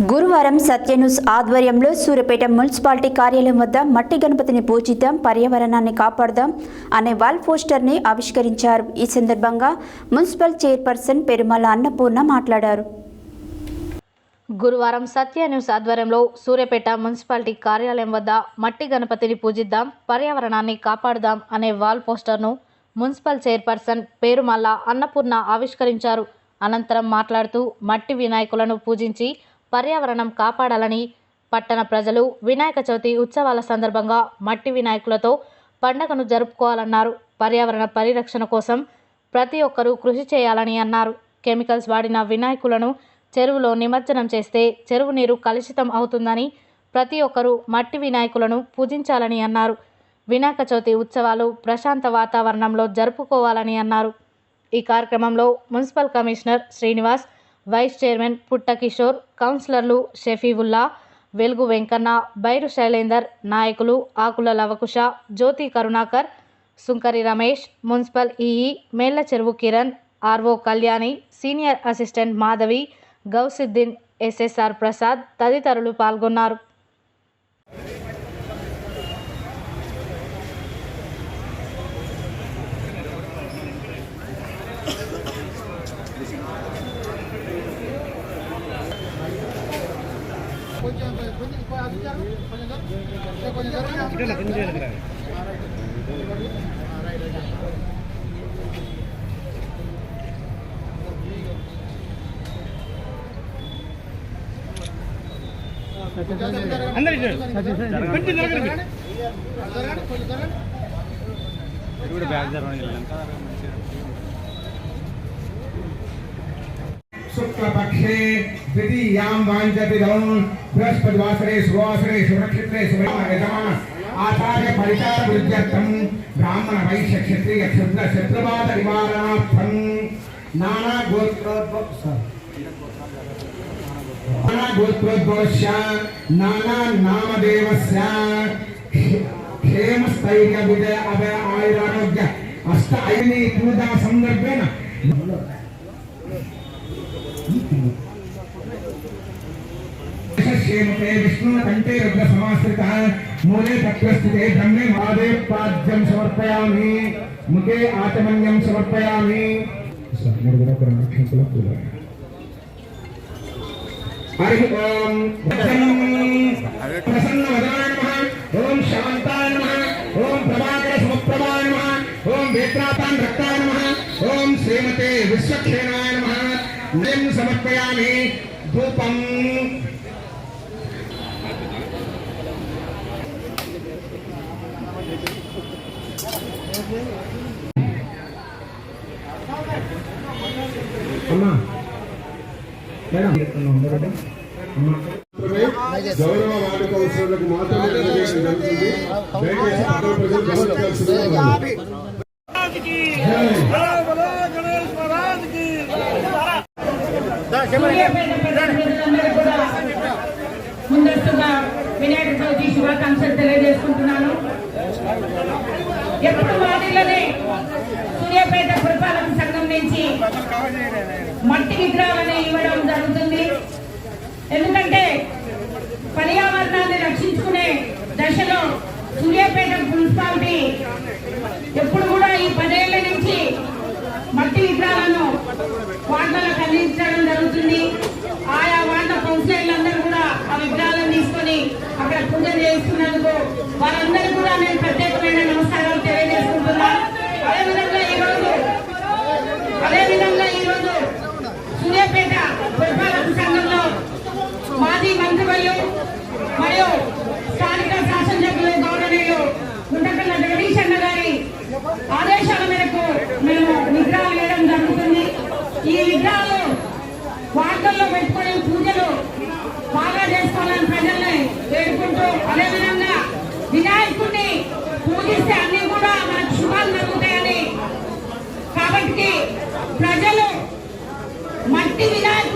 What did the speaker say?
గురువారం సత్యన్యూస్ ఆధ్వర్యంలో సూర్యపేట మున్సిపాలిటీ కార్యాలయం వద్ద మట్టి గణపతిని పూజిద్దాం పర్యావరణాన్ని కాపాడుదాం అనే వాల్ పోస్టర్ని ఆవిష్కరించారు. ఈ సందర్భంగా మున్సిపల్ చైర్పర్సన్ పెరుమల అన్నపూర్ణ మాట్లాడారు. గురువారం సత్య న్యూస్ ఆధ్వర్యంలో సూర్యపేట మున్సిపాలిటీ కార్యాలయం వద్ద మట్టి గణపతిని పూజిద్దాం పర్యావరణాన్ని కాపాడుదాం అనే వాల్ పోస్టర్ను మున్సిపల్ చైర్పర్సన్ పేరుమల్ల అన్నపూర్ణ ఆవిష్కరించారు. అనంతరం మాట్లాడుతూ మట్టి వినాయకులను పూజించి పర్యావరణం కాపాడాలని పట్టణ ప్రజలు వినాయక చవితి ఉత్సవాల సందర్భంగా మట్టి వినాయకులతో పండగను జరుపుకోవాలన్నారు. పర్యావరణ పరిరక్షణ కోసం ప్రతి ఒక్కరూ కృషి చేయాలని అన్నారు. కెమికల్స్ వాడిన వినాయకులను చెరువులో నిమజ్జనం చేస్తే చెరువు నీరు కలుషితం అవుతుందని ప్రతి ఒక్కరూ మట్టి వినాయకులను పూజించాలని అన్నారు. వినాయక చవితి ఉత్సవాలు ప్రశాంత వాతావరణంలో జరుపుకోవాలని అన్నారు. ఈ కార్యక్రమంలో municipal commissioner Srinivas vice chairman Putta Kishore కౌన్సిలర్లు షఫీవుల్లా వెలుగు వెంకన్న బైరు శైలేందర్ నాయకులు ఆకుల లవకుశ జ్యోతి కరుణాకర్ సుంకరి Ramesh municipal EE Mella Cheruvu Kiran RO Kalyani senior assistant Madhavi Gousiddin SSR Prasad తదితరులు పాల్గొన్నారు. అందరి ఇటు. కొంచెం జరగండి. ఇది కూడా బ్యాగ్ జరగండి शुक्लपक्षे द्वितीयां वाञ्छतिदं बृहस्पतिवासरे सुवासरे शुभनक्षत्रे शुभयतमा आचार्य परिचार वृद्ध्यर्थं ब्राह्मण वैश्य क्षत्रिय क्षुद्र शत्रुवाद निवारणार्थं नाना गोत्रोद्भव नाना गोत्रोद्भवस्य नाना नामदेवस्य क्षेमस्थैर्य विजय अभय आयुरारोग्य अष्ट ऐनी पूजा संदर्भेन श्रीमते विष्णुकण्ठे रुद्रसमाश्रितः मूले तत्त्वस्थिते ब्रह्मे मादे पाद्यं समर्पयामि, मुखे आचमन्यं समर्पयामि। हरिः ओम् प्रसन्नवदाय नमः ॐ शान्ताय नमः ॐ प्रभाकर समप्रभाय नमः ॐ वेत्रातान् रक्ताय नमः ॐ श्रीमते विश्वक्षेणाय नमः। नयं समर्पयामि, धूपम्। అమ్మా మేడం అమ్మా గౌరవ వార్డు కౌన్సిలర్లకు మాత్రమే అందజేయడం జరుగుతుంది దయచేసి పట్టణ ప్రజలు గమనించాల్సిందిగా ముందస్తుగా వినాయక చవితి శుభాకాంక్షలు సూర్యాపేట పురపాలక సంఘం నుంచి మట్టి విగ్రహాలను ఇవ్వడం జరుగుతుంది. ఎందుకంటే పర్యావరణాన్ని రక్షించుకునే దశలో సూర్యాపేట మున్సిపాలిటీ ఎప్పుడు కూడా ఈ పదేళ్ళ నుంచి మట్టి విగ్రహాలను వార్డులకు అందించడం జరుగుతుంది. ఆయా వార్డుల కౌన్సిలర్లందరూ కూడా ఆ విగ్రహాలను తీసుకొని అక్కడ పూజ చేస్తున్నందుకు వారందరూ కూడా నేను ఈ వార్తల్లో పెట్టుకునే పూజలు బాగా చేసుకోవాలని ప్రజల్ని వేడుకుంటూ అదేవిధంగా వినాయకుడిని పూజిస్తే అన్ని కూడా మనకు శుభాలు జరుగుతాయని. కాబట్టి ప్రజలు మట్టి వినాయకుడు